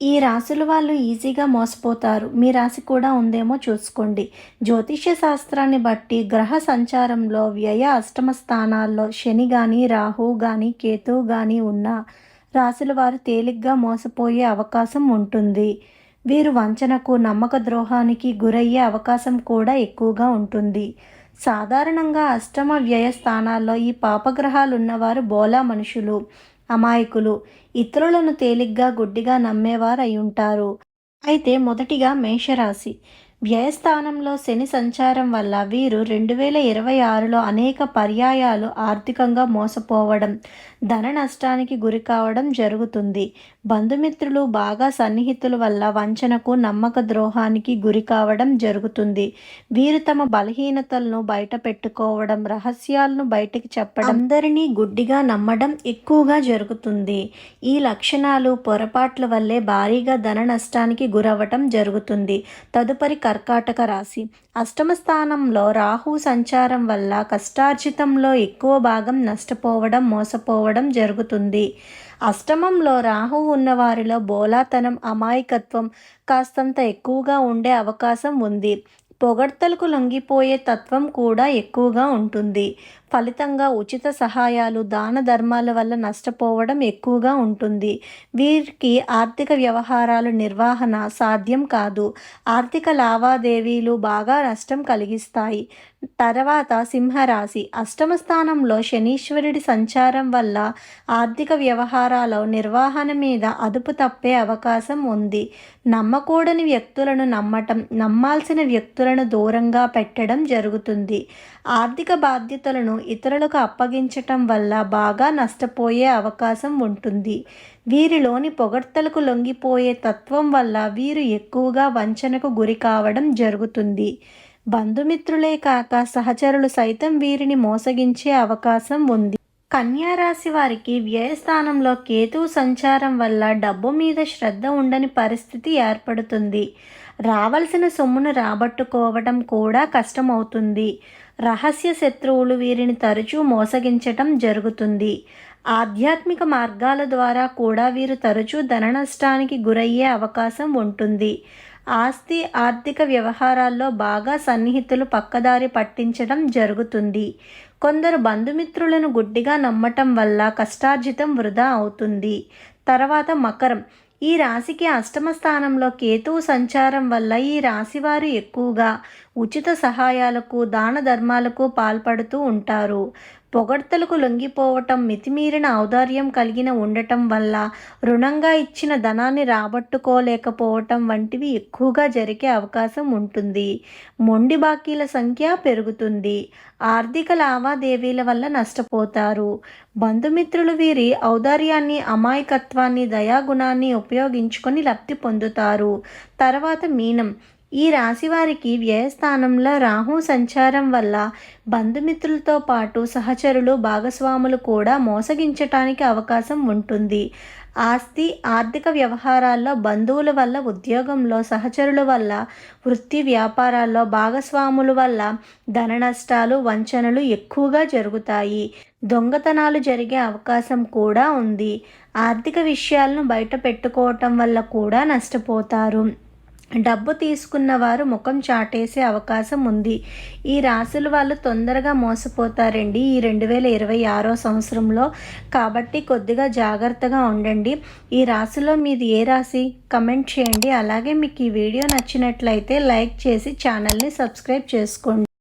ఈ రాశుల వాళ్ళు ఈజీగా మోసపోతారు. మీ రాశి కూడా ఉందేమో చూసుకోండి. జ్యోతిష్య శాస్త్రాన్ని బట్టి గ్రహ సంచారంలో వ్యయ అష్టమ స్థానాల్లో శని కానీ రాహు కానీ కేతు కానీ ఉన్న రాశుల వారు తేలిగ్గా మోసపోయే అవకాశం ఉంటుంది. వీరు వంచనకు నమ్మక ద్రోహానికి గురయ్యే అవకాశం కూడా ఎక్కువగా ఉంటుంది. సాధారణంగా అష్టమ వ్యయ స్థానాల్లో ఈ పాపగ్రహాలు ఉన్నవారు బోలా మనుషులు. అమాయకులు. ఇతరులను తేలిగ్గా గుడ్డిగా నమ్మేవారు అయి ఉంటారు. అయితే మొదటిగా మేషరాశి. వ్యయస్థానంలో శని సంచారం వల్ల వీరు రెండు వేల ఇరవై ఆరులో అనేక పర్యాయాలు ఆర్థికంగా మోసపోవడం ధన నష్టానికి గురి కావడం జరుగుతుంది. బంధుమిత్రులు బాగా సన్నిహితుల వల్ల వంచనకు నమ్మక ద్రోహానికి గురి కావడం జరుగుతుంది. వీరు తమ బలహీనతలను బయట పెట్టుకోవడం రహస్యాలను బయటకు చెప్పడం అందరినీ గుడ్డిగా నమ్మడం ఎక్కువగా జరుగుతుంది. ఈ లక్షణాలు పొరపాట్ల వల్లే భారీగా ధన నష్టానికి గురవ్వటం జరుగుతుంది. తదుపరి కర్కాటక రాశి. అష్టమ స్థానంలో రాహు సంచారం వల్ల కష్టార్జితంలో ఎక్కువ భాగం నష్టపోవడం మోసపోవడం జరుగుతుంది. అష్టమంలో రాహు ఉన్నవారిలో బోలాతనం అమాయకత్వం కాస్తంత ఎక్కువగా ఉండే అవకాశం ఉంది. పొగడ్తలకు లొంగిపోయే తత్వం కూడా ఎక్కువగా ఉంటుంది. ఫలితంగా ఉచిత సహాయాలు దాన ధర్మాల వల్ల నష్టపోవడం ఎక్కువగా ఉంటుంది. వీరికి ఆర్థిక వ్యవహారాల నిర్వహణ సాధ్యం కాదు. ఆర్థిక లావాదేవీలు బాగా నష్టం కలిగిస్తాయి. తర్వాత సింహరాశి. అష్టమ స్థానంలో శనీశ్వరుడి సంచారం వల్ల ఆర్థిక వ్యవహారాల నిర్వహణ మీద అదుపు తప్పే అవకాశం ఉంది. నమ్మకూడని వ్యక్తులను నమ్మటం నమ్మాల్సిన వ్యక్తులను దూరంగా పెట్టడం జరుగుతుంది. ఆర్థిక బాధ్యతలను ఇతరులకు అప్పగించటం వల్ల బాగా నష్టపోయే అవకాశం ఉంటుంది. వీరిలోని పొగడ్తలకు లొంగిపోయే తత్వం వల్ల వీరు ఎక్కువగా వంచనకు గురి కావడం జరుగుతుంది. బంధుమిత్రులే కాక సహచరులు సైతం వీరిని మోసగించే అవకాశం ఉంది. కన్యారాశి వారికి వ్యయస్థానంలో కేతువు సంచారం వల్ల డబ్బు మీద శ్రద్ధ ఉండని పరిస్థితి ఏర్పడుతుంది. రావలసిన సొమ్మును రాబట్టుకోవడం కూడా కష్టమవుతుంది. రహస్య శత్రువులు వీరిని తరచూ మోసగించటం జరుగుతుంది. ఆధ్యాత్మిక మార్గాల ద్వారా కూడా వీరు తరచూ ధన నష్టానికి గురయ్యే అవకాశం ఉంటుంది. ఆస్తి ఆర్థిక వ్యవహారాల్లో బాగా సన్నిహితులు పక్కదారి పట్టించడం జరుగుతుంది. కొందరు బంధుమిత్రులను గుడ్డిగా నమ్మటం వల్ల కష్టార్జితం వృధా అవుతుంది. తర్వాత మకరం. ఈ రాశికి అష్టమ స్థానంలో కేతువు సంచారం వల్ల ఈ రాశివారు ఎక్కువగా ఉచిత సహాయాలకు దాన ధర్మాలకు పాల్పడుతూ ఉంటారు. పొగడ్తలకు లొంగిపోవటం మితిమీరిన ఔదార్యం కలిగిన ఉండటం వల్ల రుణంగా ఇచ్చిన ధనాన్ని రాబట్టుకోలేకపోవటం వంటివి ఎక్కువగా జరిగే అవకాశం ఉంటుంది. మొండి బాకీల సంఖ్య పెరుగుతుంది. ఆర్థిక లావాదేవీల వల్ల నష్టపోతారు. బంధుమిత్రులు వీరి ఔదార్యాన్ని అమాయకత్వాన్ని దయాగుణాన్ని ఉపయోగించుకొని లబ్ధి పొందుతారు. తర్వాత మీనం. ఈ రాశి వారికి వ్యయస్థానంలో రాహు సంచారం వల్ల బంధుమిత్రులతో పాటు సహచరులు భాగస్వాములు కూడా మోసగించటానికి అవకాశం ఉంటుంది. ఆస్తి ఆర్థిక వ్యవహారాల్లో బంధువుల వల్ల ఉద్యోగంలో సహచరుల వల్ల వృత్తి వ్యాపారాల్లో భాగస్వాముల వల్ల ధన నష్టాలు వంచనలు ఎక్కువగా జరుగుతాయి. దొంగతనాలు జరిగే అవకాశం కూడా ఉంది. ఆర్థిక విషయాలను బయట పెట్టుకోవటం వల్ల కూడా నష్టపోతారు. డబ్బు తీసుకున్న వారు ముఖం చాటేసే అవకాశం ఉంది. ఈ రాశుల వాళ్ళు తొందరగా మోసపోతారండి. ఈ రెండు వేల ఇరవై ఆరో సంవత్సరంలో కాబట్టి కొద్దిగా జాగ్రత్తగా ఉండండి. ఈ రాశిలో మీది ఏ రాశి? కమెంట్ చేయండి. అలాగే మీకు ఈ వీడియో నచ్చినట్లయితే లైక్ చేసి ఛానల్ని సబ్స్క్రైబ్ చేసుకోండి.